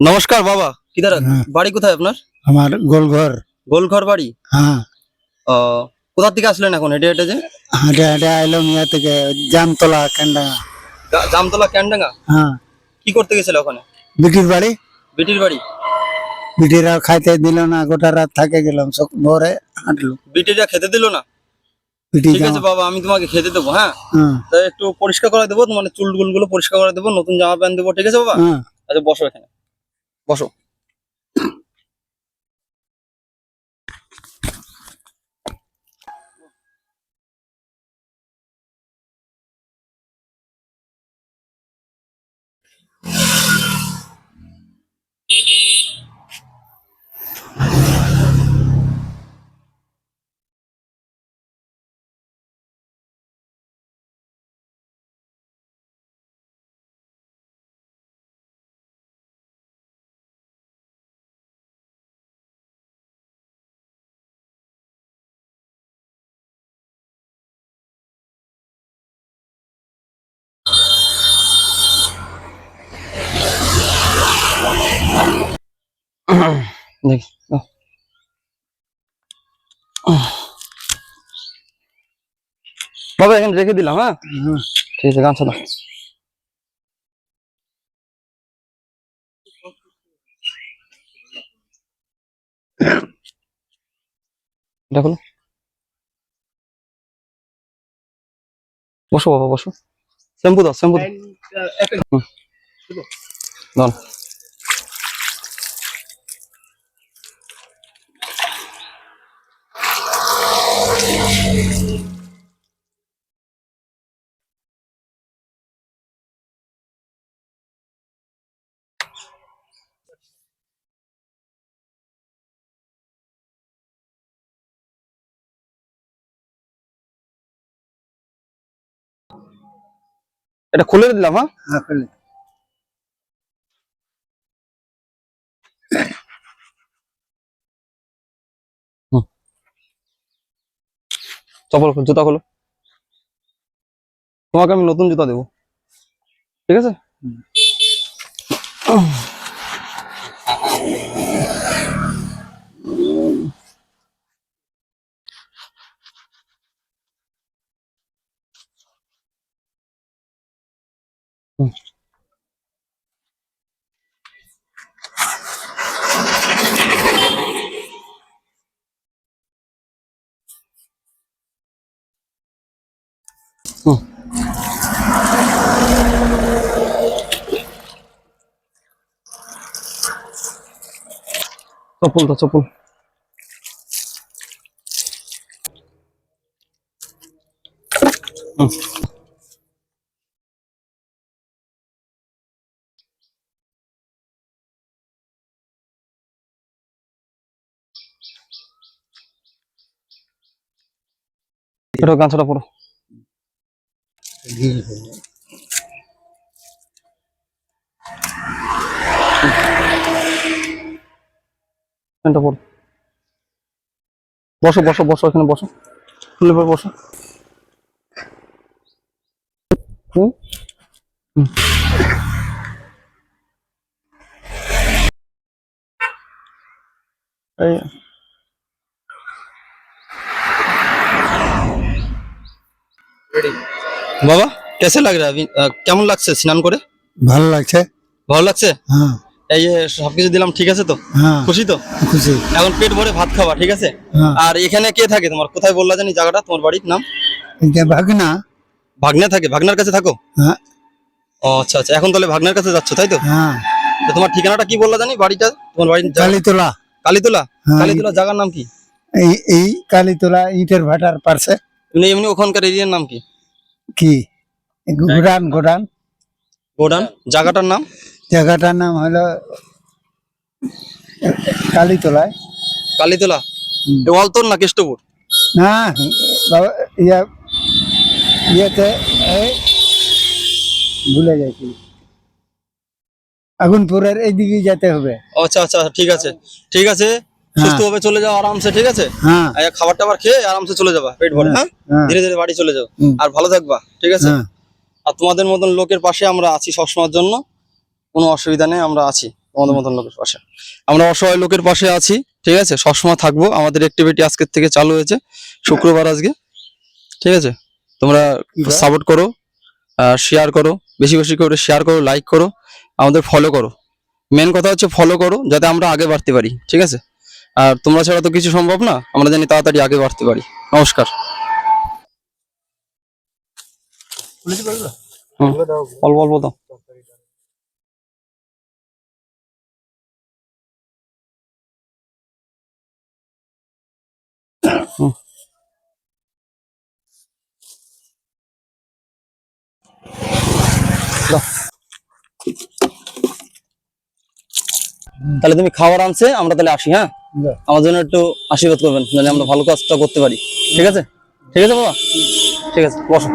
নমস্কার বাবা কিদার হ্যাঁ। বাড়ি কোথায় আপনার? আমার গোলঘর। গোলঘর বাড়ি? হ্যাঁ। ও, কোথা থেকে আসলেন এখন হেঁটে হেঁটে যে? হাঁটে হাঁটে আইলাম ইয়া থেকে জামতলা কেন্ডাঙ্গা জা- জামতলা ক্যান্ডাঙ্গা? হ্যাঁ। কি করতে গেছিল ওখানে? বিটির বাড়ি? বিটির বাড়ি? বিটিরা খাইতে দিল না গোটা রাত থাকে গেলাম সব ভোরে হাঁটলো। বিটিরা খেতে দিল না? বিটি ঠিক আছে জামা। বাবা আমি তোমাকে খেতে দেবো হ্যাঁ? হ্যাঁ। তা একটু পরিষ্কার করে দেবো মানে চুলগুলো পরিষ্কার করে দেবো নতুন জামা প্যান্ট দেবো ঠিক আছে বাবা? হ্যাঁ। আচ্ছা বসো এখানে। বসো। দেখি। বাবা এখানে রেখে দিলাম হ্যাঁ? হ্যাঁ। ঠিক আছে গামছা দাও। দেখো বসো বাবা বসো। শ্যাম্পু দাও শ্যাম্পু দাও। এটা খুলে দিলাম হ্যাঁ? হ্যাঁ, চপল জুতা খোলো। তোমাকে আমি নতুন জুতা দেবো। ঠিক আছে? হুম। হুম। চপ্পল তো চপ্পল হুম। এটা গাছটা পড়ো। প্যান্টটা পড়ো বসো বসো বসো এখানে বসো খুলে বসো হুম হুম। এই বাবা কেসে লাগ রা কেমন লাগছে স্নান করে? ভালো লাগছে। ভালো লাগছে? হ্যাঁ। এই যে সবকিছু দিলাম ঠিক আছে তো? হ্যাঁ। খুশি তো? খুশি। এখন পেট ভরে ভাত খাওয়া ঠিক আছে? হ্যাঁ। আর এখানে কে থাকে তোমার? কোথায় বললা জানি জায়গাটা? তোমার বাড়ির নাম? ভাগনা। ভাগ্নে থাকে? ভাগ্নার কাছে থাকো? হ্যাঁ। ও আচ্ছা আচ্ছা। এখন তাহলে ভাগনার কাছে যাচ্ছ তাই তো? হ্যাঁ। তো তোমার ঠিকানাটা কি বললা জানি? বাড়িটা? তোমার বাড়ির জায়গা- কালীতলা। কালীতলা? কালীতলা জায়গার নাম কি? এই এই কালীতলা ইটের ভাটার পাশে। এমনি এমনি ওখানকার এরিয়ার নাম কি? কি? গোডান গোডান গোডান জায়গাটার নাম? জায়গাটার নাম হলো কালীতলায় কালীতলা। এ না কেষ্টপুর? না বাবা ইয়া ইয়েতে এই ভুলে যাইছি আগুনপুরের এইদিকে যেতে হবে। ও, আচ্ছা আচ্ছা ঠিক আছে। ঠিক আছে সুস্থভাবে চলে যাও আরামসে ঠিক আছে? হ্যাঁ। খাবার টাবার খেয়ে আরামসে চলে যাবা পেট ভরে। হ্যাঁ। হ্যাঁ। ধীরে ধীরে বাড়ি চলে যাও। আর ভালো থাকবা ঠিক আছে? হ্যাঁ। আর তোমাদের মতন লোকের পাশে আমরা আছি সবসময়ের জন্য। কোনো অসুবিধা নেই আমরা আছি তোমাদের মতন লোকের পাশে। আমরা অসহায় লোকের পাশে আছি ঠিক আছে? সবসময় থাকব। আমাদের অ্যাক্টিভিটি আজকের থেকে চালু হয়েছে শুক্রবার আজকে ঠিক আছে? তোমরা সাপোর্ট করো শেয়ার করো বেশি বেশি করে শেয়ার করো লাইক করো আমাদের ফলো করো। মেন কথা হচ্ছে ফলো করো যাতে আমরা আগে বাড়তে পারি ঠিক আছে? আর তোমরা ছাড়া তো কিছু সম্ভব না। আমরা জানি তাড়াতাড়ি আগে বাড়তে পারি। নমস্কার। অল্প অল্প দাও। তাহলে তুমি খাবার আনছে আমরা তাহলে আসি হ্যাঁ। আমার জন্য একটু আশীর্বাদ করবেন যেন আমরা ভালো কাজটা করতে পারি। ঠিক আছে? ঠিক আছে বাবা? ঠিক আছে, বসো।